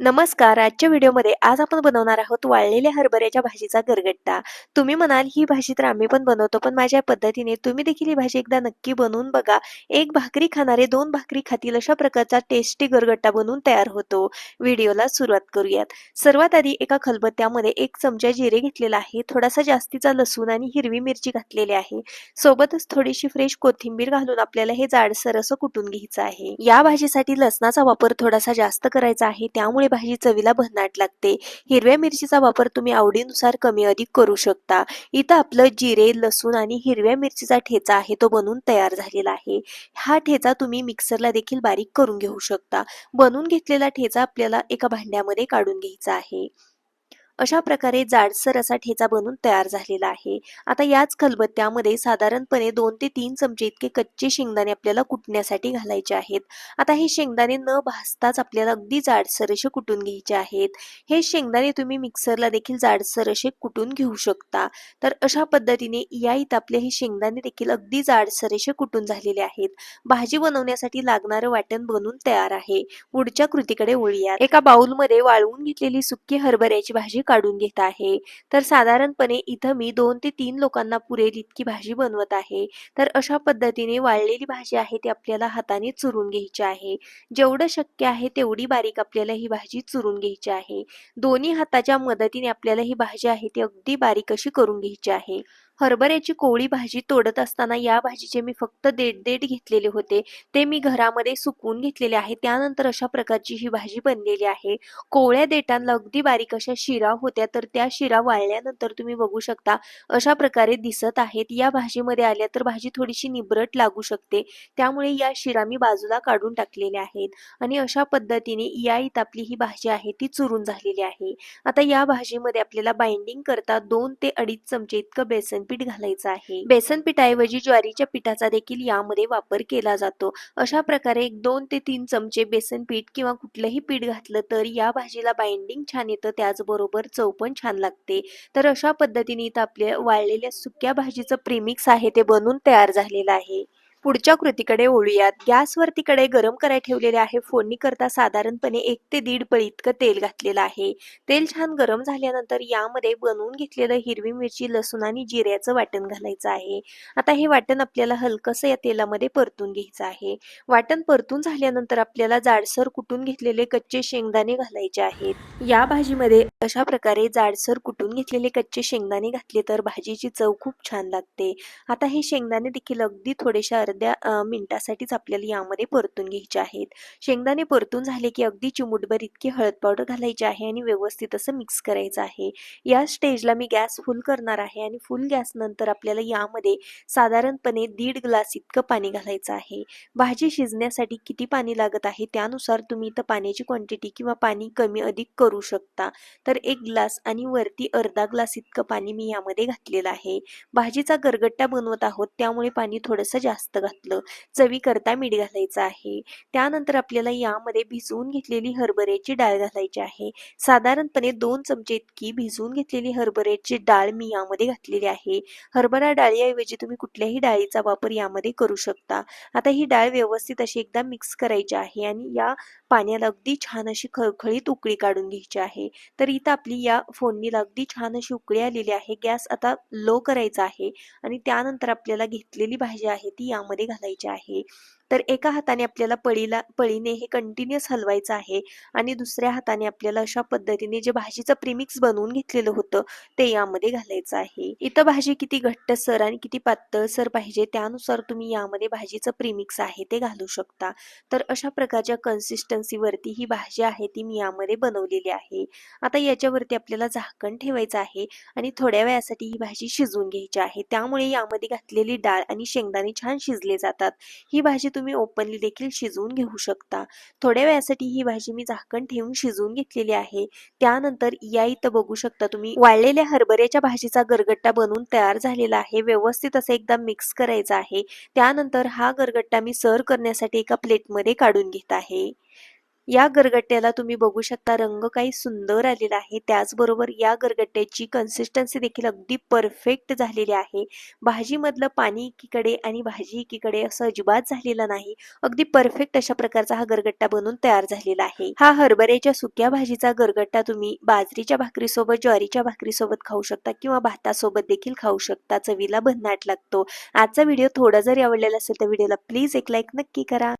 नमस्कार आजच्या व्हिडिओमध्ये आज आपण बनवणार आहोत वाळलेल्या हरभऱ्याच्या भाजीचा गरगट्टा. तुम्ही म्हणाल ही भाजी तर आम्ही पण बनवतो पण माझ्या पद्धतीने तुम्ही देखील ही भाजी एकदा नक्की बनवून बघा. एक भाकरी खाणारे दोन भाकरी खातील अशा प्रकारचा टेस्टी गरगट्टा बनवून तयार होतो. व्हिडिओला सुरुवात करूयात. सर्वात आधी एका खलबत्त्यामध्ये एक चमचा जिरे घेतलेला आहे थोडासा जास्तीचा लसूण आणि हिरवी मिरची घातलेली आहे. सोबतच थोडीशी फ्रेश कोथिंबीर घालून आपल्याला हे जाडसर असं कुटून घ्यायचं आहे. या भाजीसाठी लसणाचा वापर थोडासा जास्त करायचा आहे त्यामुळे भाजी चवीला भन्नाट लागते. हिरव्या मिरचीचा वापर तुम्ही आवडीनुसार कमी अधिक करू शकता. इथं आपलं जिरे लसूण आणि हिरव्या मिरचीचा ठेचा आहे तो बनवून तयार झालेला आहे. हा ठेचा तुम्ही मिक्सरला देखील बारीक करून घेऊ शकता. बनवून घेतलेला ठेचा आपल्याला एका भांड्यामध्ये काढून घ्यायचा आहे. अशा प्रकारे जाडसर असा ठेचा बनून तयार झालेला आहे. आता याच खलबत्त्यामध्ये साधारणपणे दोन ते तीन चमचे इतके कच्चे शेंगदाणे आपल्याला कुटण्यासाठी घालायचे आहेत. आता हे शेंगदाणे न भाजताच आपल्याला अगदी जाडसर असे कुटून घ्यायचे आहेत. हे शेंगदाणे तुम्ही मिक्सरला देखील जाडसर असे कुटून घेऊ शकता. तर अशा पद्धतीने या इथं आपले हे शेंगदाणे देखील अगदी जाडसर असे कुटून झालेले आहेत. भाजी बनवण्यासाठी लागणारं वाटण बनून तयार आहे. पुढच्या कृतीकडे वळूया एका बाउलमध्ये वाळवून घेतलेली सुकी हरभऱ्याची भाजी काढून घेत आहे. तर साधारणपणे इथं मी दोन ते तीन लोकांना पुरेल इतकी भाजी बनवत आहे. तर अशा पद्धतीने वाळलेली भाजी आहे ती आपल्याला हाताने चुरून घ्यायची आहे. जेवढं शक्य आहे तेवढी बारीक आपल्याला ही भाजी चुरून घ्यायची आहे. दोन्ही हाताच्या मदतीने आपल्याला ही भाजी आहे ती अगदी बारीक अशी करून घ्यायची आहे. हरभऱ्याची कोवळी भाजी तोडत असताना या भाजीचे मी फक्त देठ देठ घेतलेले होते. ते मी घरामध्ये सुकवून घेतलेले आहे. त्यानंतर अशा प्रकारची ही भाजी बनलेली आहे. कोवळ्या देठांना अगदी बारीक अशा शिरा होत्या तर त्या शिरा वाळल्यानंतर तुम्ही बघू शकता अशा प्रकारे दिसत आहेत. या भाजीमध्ये आल्या तर भाजी थोडीशी निबरट लागू शकते. त्यामुळे या शिरा मी बाजूला काढून टाकलेल्या आहेत आणि अशा पद्धतीने या इत आपली ही भाजी आहे ती चुरून झालेली आहे. आता या भाजीमध्ये आपल्याला बाइंडिंग करता दोन ते अडीच चमचे इतकं बेसन पीठ घालायचं आहे. बेसन पिठाऐवजी ज्वारीच्या पिठाचा देखील यामध्ये वापर केला जातो. अशा प्रकारे एक दोन ते तीन चमचे बेसन पीठ किंवा कुठलंही पीठ घातलं तर या भाजीला बाइंडिंग छान येतं त्याचबरोबर चव पण छान लागते. तर अशा पद्धतीने इथं आपल्या वाळलेल्या सुक्या भाजीचं प्रीमिक्स आहे ते बनून तयार झालेलं आहे. पुढच्या कृतीकडे ओळूयात गॅसवरती कडे गरम करायला ठेवलेले आहे. फोडणी करता साधारणपणे एक ते दीड पळी इतकं तेल घातलेलं आहे. तेल छान गरम झाल्यानंतर यामध्ये बनवून घेतलेलं हिरवी मिरची लसूण आणि जिऱ्याचं वाटण घालायचं आहे. आता हे वाटण आपल्याला हलकंसं या तेलामध्ये परतून घ्यायचं आहे. वाटण परतून झाल्यानंतर आपल्याला जाडसर कुटून घेतलेले कच्चे शेंगदाणे घालायचे आहेत. या भाजीमध्ये अशा प्रकारे जाडसर कुटून घेतलेले कच्चे शेंगदाणे घातले तर भाजीची चव खूप छान लागते. आता हे शेंगदाणे देखील अगदी थोडेशा अर्ध्या मिनिटासाठीच आपल्याला यामध्ये परतून घ्यायचे आहेत. शेंगदाणे परतून झाले की अगदी चिमुटभर इतकी हळद पावडर घालायची आहे आणि व्यवस्थित असं मिक्स करायचं आहे. या स्टेजला मी गॅस फुल करणार आहे आणि फुल गॅस नंतर आपल्याला यामध्ये साधारणपणे दीड ग्लास इतकं पाणी घालायचं आहे. भाजी शिजण्यासाठी किती पाणी लागत आहे त्यानुसार तुम्ही इथं पाण्याची क्वांटिटी किंवा पाणी कमी अधिक करू शकता. तर एक ग्लास आणि वरती अर्धा ग्लास इतकं पाणी मी यामध्ये घातलेलं आहे. भाजीचा गरगट्टा बनवत आहोत त्यामुळे पाणी थोडंसं जास्त घातलं चवीकरता मीठ घालायचं आहे. त्यानंतर आपल्याला यामध्ये भिजवून घेतलेली हरभऱ्याची डाळ घालायची आहे. साधारणपणे दोन चमचे इतकी भिजवून घेतलेली हरभऱ्याची डाळ मी यामध्ये घातलेली आहे. हरभरा डाळीऐवजी तुम्ही कुठल्याही डाळीचा वापर यामध्ये करू शकता. आता ही डाळ व्यवस्थित अशी एकदा मिक्स करायची आहे आणि या पाण्याला अगदी छान अशी खळखळीत उकळी काढून घ्यायची आहे. तर इथं आपली या फोडणीला अगदी छान अशी उकळी आलेली आहे. गॅस आता लो करायचा आहे आणि त्यानंतर आपल्याला घेतलेली भाजी आहे ती यामध्ये घालायचे आहे. तर एका हाताने आपल्याला पळीला पळीने हे कंटिन्युअस हलवायचं आहे आणि दुसऱ्या हाताने आपल्याला अशा पद्धतीने जे भाजीचं प्रीमिक्स बनवून घेतलेलं होतं ते यामध्ये घालायचं आहे. इथं भाजी किती घट्टसर आणि किती पातळसर पाहिजे त्यानुसार तुम्ही यामध्ये भाजीचं प्रीमिक्स आहे ते घालू शकता. तर अशा प्रकारच्या कन्सिस्टन्सीवरती ही भाजी आहे ती मी यामध्ये बनवलेली आहे. आता याच्यावरती आपल्याला झाकण ठेवायचं आहे आणि थोड्या वेळासाठी ही भाजी शिजवून घ्यायची आहे. त्यामुळे यामध्ये घातलेली डाळ आणि शेंगदाणे छान शिजले जातात. ही भाजी तुम्ही ओपनली देखील शिजवून घेऊ शकता. थोड्या वेळासाठी ही भाजी मी झाकण ठेवून शिजवून घेतलेली आहे. त्यानंतर या इथं बघू शकता तुम्ही वाळलेल्या हरभऱ्याच्या भाजीचा गरगट्टा बनवून तयार झालेला आहे. व्यवस्थित असं एकदा मिक्स करायचा आहे. त्यानंतर हा गरगट्टा मी सर्व करण्यासाठी एका प्लेटमध्ये काढून घेत आहे. या गरगट्ट्याला तुम्ही बघू शकता रंग काही सुंदर आलेला आहे. त्याचबरोबर या गरगट्ट्याची कन्सिस्टन्सी देखील अगदी परफेक्ट झालेली आहे. भाजीमधलं पाणी एकीकडे आणि भाजी एकीकडे असं अजिबात झालेलं नाही. अगदी परफेक्ट अशा प्रकारचा हा गरगट्टा बनून तयार झालेला आहे. हा हरभऱ्याच्या सुक्या भाजीचा गरगट्टा तुम्ही बाजरीच्या भाकरीसोबत ज्वारीच्या भाकरीसोबत खाऊ शकता किंवा भातासोबत देखील खाऊ शकता. चवीला भन्नाट लागतो. आजचा व्हिडिओ थोडा जरी आवडलेला असेल तर व्हिडिओला प्लीज एक लाईक नक्की करा.